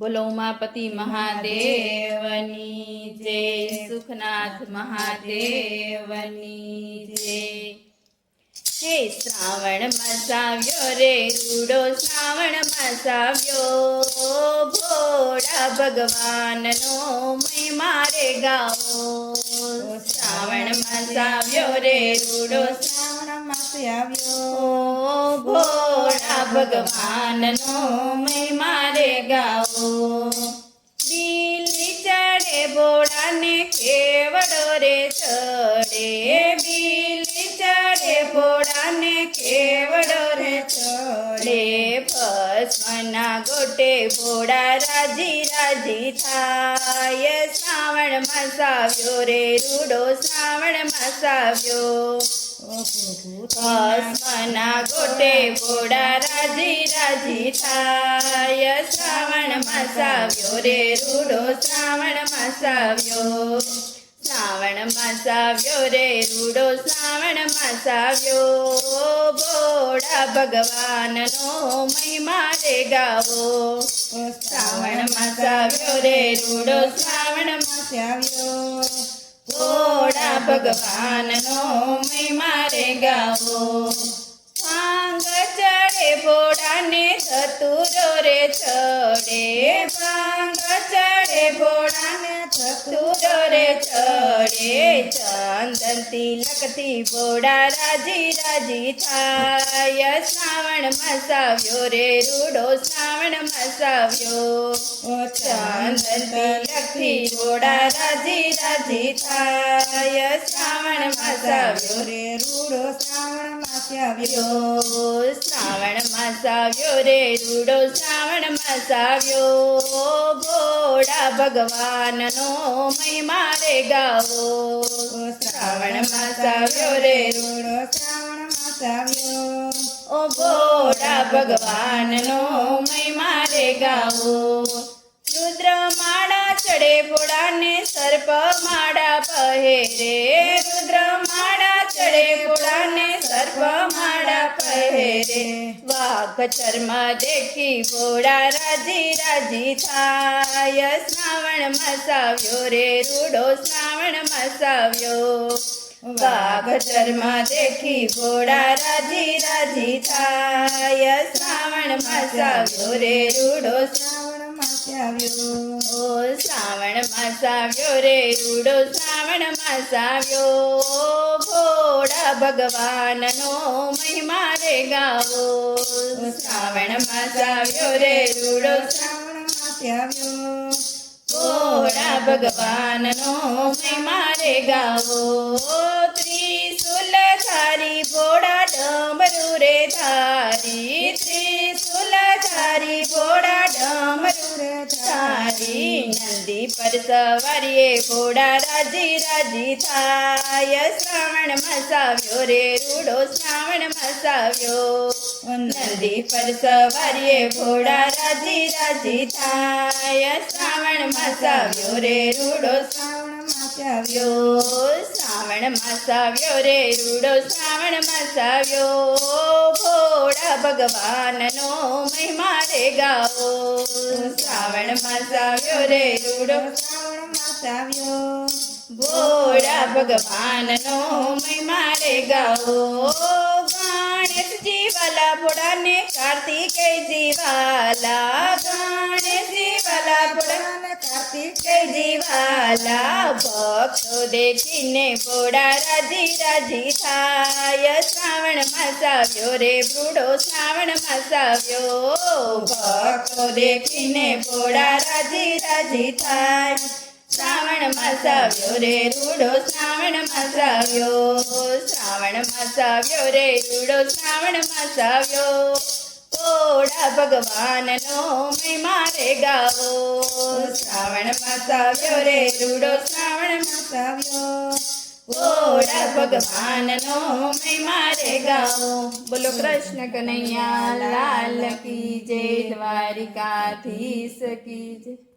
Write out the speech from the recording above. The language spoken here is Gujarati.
બોલો ઉમાપતિ મહાદેવની જય, સુખનાથ મહાદેવની જય. હે શ્રાવણ મસાવ્યો રે રૂડો, શ્રાવણ મસાવ્યો. ભોળા ભગવાનનો મહિમા રે ગાઓ શ્રાવણ મસાવ્યો રે રૂડો, શ્રાવણ માસે આવ્યો ભગવાનનો મહિમા રે ગાઓ. દિલ્હી ચડે ભોળાને કેવડો રે ચડે. દિલ્હી ચડે ભોળાને કેવડો રે ચડે. ભસ્મના ગોટે ભોળા રાજી રાજી થાય. શ્રાવણ સાવ્યો રે રૂડો શ્રાવણ ઓ પ્રભુ ભસ્મના ગોટે ભોળા રાજી રાજી થાય. શ્રાવણ મસાવ્યો રે રૂડો શ્રાવણ મસાવ્યો શ્રાવણ મસાવ્યો રે રૂડો શ્રાવણ મસાવ્યો ભોળા ભગવાનનો મહિમા રે ગાવો. શ્રાવણ મસાવ્યો રે રૂડો શ્રાવણ માસ આવ્યો. ભોળા ભગવાનનો મહિમા રે ગાવો. ભાંગ ચડે, ભોળાને ધતુરો રે ચડે. ભાંગ ચડે, ભોળાને ધતુરો રે ચડે. ચંદન લગતી ભોળા રાજી રાજી થાય. શ્રાવણ મસાવ્યો રે, રૂડો શ્રાવણ મસાવ્યો ઓ લગતી ભોળા રાજી રાજી થાય. શ્રાવણ મસાવ્યો રે, રૂડો શ્રાવણ માસે આવ્યો. આવ્યો શ્રાવણ મસાવ્યો રે, રૂડો શ્રાવણ મસાવ્યો ભોળા ભગવાનનો મહિમા રે ગાવો. માસ આવ્યો રે રોડો શ્રાવણ સાવ્યો ઓ ભોળા ભગવાનનો મહિમા રે ગાવો. રુદ્ર માળા ચડે ભોળાને, સર્પ માળા પહેરે. રુદ્ર માળા ચડે ભોળાને, સર્પ માળા પહેરે. વાઘ ચર્મ દેખી ભોળા રાજી રાજી થાય. શ્રાવણ મસાવ્યો રે રૂડો શ્રાવણ મસાવ્યો. વાઘ ચર્મ દેખી ઘોડા રાજી રાજી થાય. શ્રાવણ મસાવ્યો રે રૂડો, શ્રાવણ માસ આવ્યો. ઓ, શ્રાવણ માસ આવ્યો રે રૂડો, શ્રાવણ માસ આવ્યો. ભોળા ભગવાનનો મહિમા રે ગાવો. શ્રાવણ માસ આવ્યો રે રૂડો, શ્રાવણ માસ આવ્યો. ભોળા ભગવાનનો મહિમા રે ગાવો. ધારી ભોળા ડમરુ રે, ધારી ત્રિશુલ ધારી ભોળા ડમરુ રે, ધારી નંદી પર સવારીએ ભોળા રાજી રાજી થાય. શ્રાવણ મસાવ્યો રે, રૂડો શ્રાવણ મસાવ્યો નંદી પર સવારીએ ભોળા રાજી રાજી થાય. શ્રાવણ મસાવ્યો રે, રૂડો શ્રાવણ આવ્યો શ્રાવણ માસ આવ્યો રે રૂડો, શ્રાવણ માસ આવ્યો ભોળા ભગવાનનો મહિમા રે ગાઓ. શ્રાવણ માસ રે રૂડો, શ્રાવણ માસે ભોળા ભગવાનનો મહિમા રે ગાવો ગણેશજી વાલા ભોળાને કાર્તિકેયજી વાલા ગણેશજી વાલા ભોળા અને વાલા ભક્તો દેખીને ભોળા રાજી રાજી થાય. શ્રાવણ માસ આવ્યો રે, ભૂડો શ્રાવણ માસ આવ્યો. ભક્તો દેખીને ભોળા રાજી રાજી થાય. શ્રાવણ માસ આવ્યો રે, રૂડો શ્રાવણ માસ આવ્યો. શ્રાવણ માસ રે, રૂડો શ્રાવણ માસ ભોળા ભગવાનનો મહિમા રે ગાવો. શ્રાવણ માસ આવ્યો રે, રૂડો શ્રાવણ માસ આવ્યો. ભોળા ભગવાનનો મહિમા રે ગાવો. બોલો કૃષ્ણ કનૈયા, લાલ કી જય, દ્વારિકાધીશ કી જય.